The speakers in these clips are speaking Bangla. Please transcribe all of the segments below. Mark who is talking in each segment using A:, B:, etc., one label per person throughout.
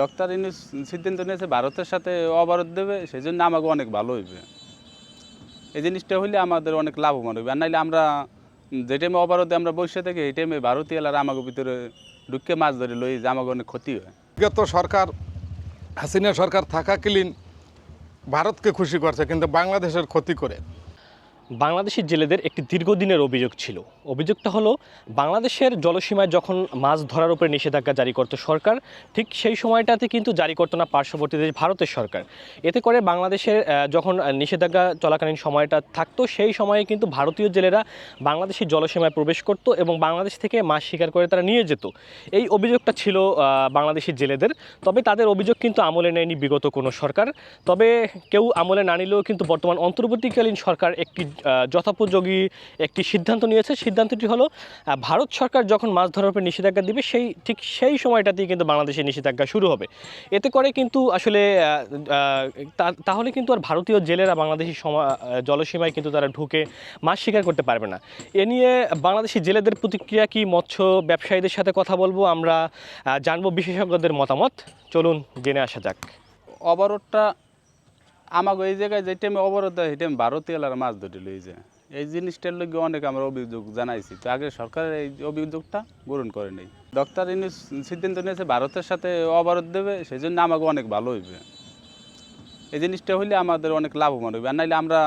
A: ডক্টর ইউনুস সিদ্ধান্ত নিয়েছে ভারতের সাথে অবরোধ দেবে সেই জন্য আমাকে অনেক ভালো হইবে। এই জিনিসটা হইলে আমাদের অনেক লাভবান হইবে। আর নাইলে আমরা যে টাইমে অবরোধে আমরা বসে থাকি, এই টাইমে ভারতীয়রা আমাকে ভিতরে ঢুকে মাছ ধরে লই যে আমাকে অনেক ক্ষতি হয়।
B: বিগত সরকার, হাসিনা সরকার থাকাকালীন ভারতকে খুশি করছে, কিন্তু বাংলাদেশের ক্ষতি করে।
C: বাংলাদেশের জেলেদের একটি দীর্ঘদিনের অভিযোগ ছিল। অভিযোগটা হলো বাংলাদেশের জলসীমায় যখন মাছ ধরার উপরে নিষেধাজ্ঞা জারি করতো সরকার ঠিক সেই সময়টাতে কিন্তু জারি করতো না পার্শ্ববর্তী দেশ ভারতের সরকার। এতে করে বাংলাদেশের যখন নিষেধাজ্ঞা চলাকালীন সময়টা থাকতো সেই সময়ে কিন্তু ভারতীয় জেলেরা বাংলাদেশের জলসীমায় প্রবেশ করত এবং বাংলাদেশ থেকে মাছ শিকার করে তারা নিয়ে যেত। এই অভিযোগটা ছিল আহ, বাংলাদেশের জেলেদের। তবে তাদের অভিযোগ কিন্তু আমলে নেয়নি বিগত কোনো সরকার। তবে কেউ আমলে না নিলেও কিন্তু বর্তমান অন্তর্বর্তীকালীন সরকার একটি যথোপযোগী একটি সিদ্ধান্ত নিয়েছে। সিদ্ধান্তটি হলো ভারত সরকার যখন মাছ ধরার উপর নিষেধাজ্ঞা দিবে, সেই, ঠিক সেই সময়টাতেই কিন্তু বাংলাদেশের নিষেধাজ্ঞা শুরু হবে। এতে করে কিন্তু আসলে তাহলে কিন্তু আর ভারতীয় জেলেরা বাংলাদেশি সমা জলসীমায় কিন্তু তারা ঢুকে মাছ শিকার করতে পারবে না। এ নিয়ে বাংলাদেশি জেলেদের প্রতিক্রিয়া কি, মৎস্য ব্যবসায়ীদের সাথে কথা বলব, আমরা জানব বিশেষজ্ঞদের মতামত। চলুন, জেনে আসা যাক।
A: অবরোধটা আমাকে এই জায়গায় যে টাইমে অবরোধ দেয়, সেই টাইমে ভারতীয়রা মাছ ধরে লই যায়। এই জিনিসটার লগে অনেক আমরা অভিযোগ জানাইছি। তো আগে সরকারের এই অভিযোগটা গ্রহণ করে নেই। ডক্টর ইউনুস সিদ্ধান্ত নিয়েছে ভারতের সাথে অবরোধ দেবে সেই জন্য আমাকে অনেক ভালো হইবে। এই জিনিসটা হইলে আমাদের অনেক লাভবান হইবে। আর নাইলে আমরা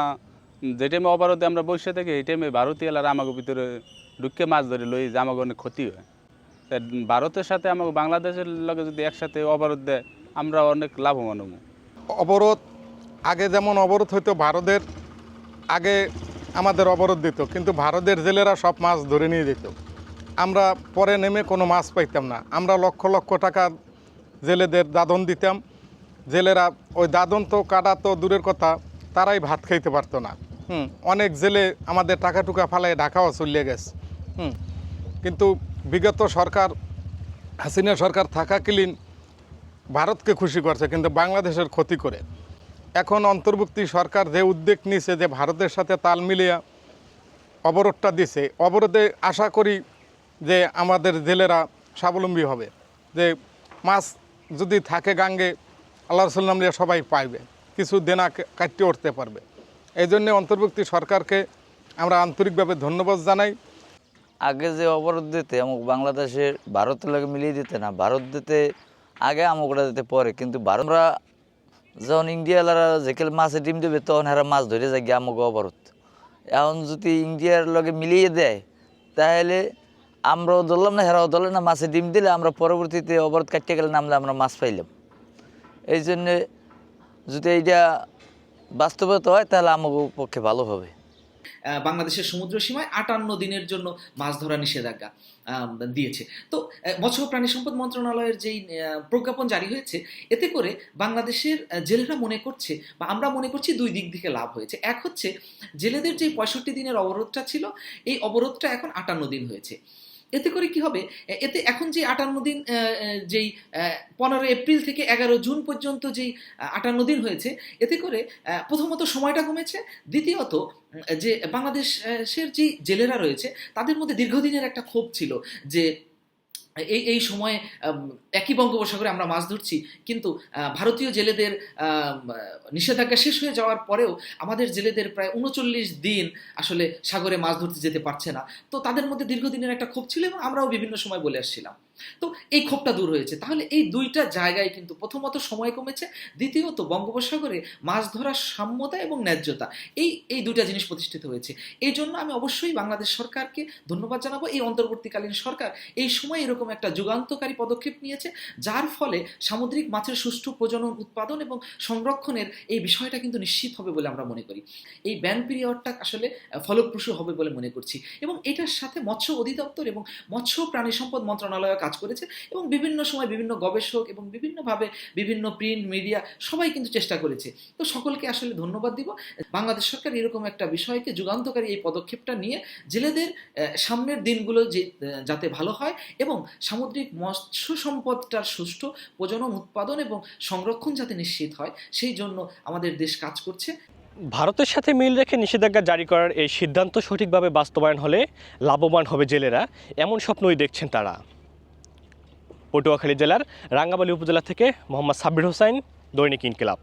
A: যে টাইমে অবরোধে আমরা বসে থাকি, এই টাইমে ভারতীয়রা আমাকে ভিতরে ঢুকে মাছ ধরে লই যে আমাকে অনেক ক্ষতি হয়। ভারতের সাথে আমাকে বাংলাদেশের লগে যদি একসাথে অবরোধ দেয়, আমরা অনেক লাভবান হব।
B: অবরোধ আগে যেমন অবরোধ হইতো, ভারতের আগে আমাদের অবরোধ দিত, কিন্তু ভারতের জেলেরা সব মাছ ধরে নিয়ে যেত। আমরা পরে নেমে কোনো মাছ পাইতাম না। আমরা লক্ষ লক্ষ টাকা জেলেদের দাদন দিতাম। জেলেরা, ওই দাদন তো কাটা তো দূরের কথা, তারাই ভাত খাইতে পারতো না। হুম, অনেক জেলে আমাদের টাকা টুকা ফালাই ঢাকাও চলিয়ে গেছে। হুম, কিন্তু বিগত সরকার, হাসিনা সরকার থাকাকালীন ভারতকে খুশি করছে, কিন্তু বাংলাদেশের ক্ষতি করে। এখন অন্তর্ভুক্তি সরকার যে উদ্যোগ নিছে যে ভারতের সাথে তাল মিলিয়ে অবরোধটা দিছে, অবরোধে আশা করি যে আমাদের জেলেরা স্বাবলম্বী হবে। যে মাছ যদি থাকে গাঙ্গে, আল্লাহ রসুল্লাম দিয়ে সবাই পাইবে, কিছু দেনা কাটতে উঠতে পারবে। এই জন্যে অন্তর্ভুক্তি সরকারকে আমরা আন্তরিকভাবে ধন্যবাদ জানাই।
D: আগে যে অবরোধ দিতে, আমাকে বাংলাদেশের ভারতের লাগে মিলিয়ে দিতে না, ভারত দিতে আগে আমকরা দিতে পরে, কিন্তু ভারত- আমরা যখন ইন্ডিয়ালারা যেকেল মাছে ডিম দেবে, তখন হারা মাছ ধরে যায় গিয়ে আমাকে অবরত এখন যদি ইন্ডিয়ার লগে মিলিয়ে দেয়, তাহলে আমরাও ধরলাম না, হেরাও ধরলাম না, মাছে ডিম দিলে আমরা পরবর্তীতে অবরোধ কাটতে গেলে নামলে আমরা মাছ পাইলাম। এই জন্যে যদি এইটা বাস্তবতা হয়, তাহলে আমাকে পক্ষে ভালো হবে।
E: বাংলাদেশের সমুদ্র সীমায় আটান্ন দিনের জন্য মাছ ধরা নিষেধাজ্ঞা দিয়েছে। তো মৎস্য প্রাণী সম্পদ মন্ত্রণালয়ের যেই প্রজ্ঞাপন জারি হয়েছে, এতে করে বাংলাদেশের জেলেরা মনে করছে বা আমরা মনে করছি দুই দিক থেকে লাভ হয়েছে। এক হচ্ছে, জেলেদের যে পঁয়ষট্টি দিনের অবরোধটা ছিল, এই অবরোধটা এখন আটান্ন দিন হয়েছে। এতে করে কি হবে? এতে এখন যে আটান্ন দিন যেই পনেরো এপ্রিল থেকে এগারো জুন পর্যন্ত যেই আটান্ন দিন হয়েছে, এতে করে প্রথমত সময়টা কমেছে, দ্বিতীয়ত যে বাংলাদেশের যে জেলেরা রয়েছে, তাদের মধ্যে দীর্ঘদিনের একটা ক্ষোভ ছিল যে এই এই সময়ে একই বঙ্গোপসাগরে আমরা মাছ ধরছি, কিন্তু ভারতীয় জেলেদের নিষেধাজ্ঞা শেষ হয়ে যাওয়ার পরেও আমাদের জেলেদের প্রায় উনচল্লিশ দিন আসলে সাগরে মাছ ধরতে যেতে পারছে না। তো তাদের মধ্যে দীর্ঘদিনের একটা ক্ষোভ ছিল এবং আমরাও বিভিন্ন সময় বলে আসছিলাম। তো এই ক্ষোভটা দূর হয়েছে। তাহলে এই দুইটা জায়গায় কিন্তু প্রথমত সময় কমেছে, দ্বিতীয়ত বঙ্গোপসাগরে মাছ ধরার সাম্যতা এবং ন্যায্যতা, এই এই দুইটা জিনিস প্রতিষ্ঠিত হয়েছে। এই জন্য আমি অবশ্যই বাংলাদেশ সরকারকে ধন্যবাদ জানাব, এই অন্তর্বর্তীকালীন সরকার এই সময় এরকম একটা যুগান্তকারী পদক্ষেপ নিয়েছে, যার ফলে সামুদ্রিক মাছের সুষ্ঠু প্রজনন, উৎপাদন এবং সংরক্ষণের এই বিষয়টা কিন্তু নিশ্চিত হবে বলে আমরা মনে করি। এই ব্যান পিরিয়ডটা আসলে ফলপ্রসূ হবে বলে মনে করছি এবং এটার সাথে মৎস্য অধিদপ্তর এবং মৎস্য প্রাণী সম্পদ মন্ত্রণালয় কাজ করেছে এবং বিভিন্ন সময় বিভিন্ন গবেষক এবং বিভিন্নভাবে বিভিন্ন প্রিন্ট মিডিয়া সবাই কিন্তু চেষ্টা করেছে। তো সকলকে আসলে ধন্যবাদ দিব। বাংলাদেশ সরকার এরকম একটা বিষয়কে যুগান্তকারী এই পদক্ষেপটা নিয়ে জেলেদের সামনের দিনগুলো যে যাতে ভালো হয় এবং সামুদ্রিক মৎস্য সম্পদটার সুষ্ঠু প্রজনন, উৎপাদন এবং সংরক্ষণ যাতে নিশ্চিত হয়, সেই জন্য আমাদের দেশ কাজ করছে।
C: ভারতের সাথে মিল রেখে নিষেধাজ্ঞা জারি করার এই সিদ্ধান্ত সঠিকভাবে বাস্তবায়ন হলে লাভবান হবে জেলেরা, এমন স্বপ্নই দেখছেন তারা। পটুয়াখালী জেলার রাঙ্গাবালী উপজেলা থেকে মোহাম্মদ সাব্বির হোসাইন দৈনিক ইনকিলাব।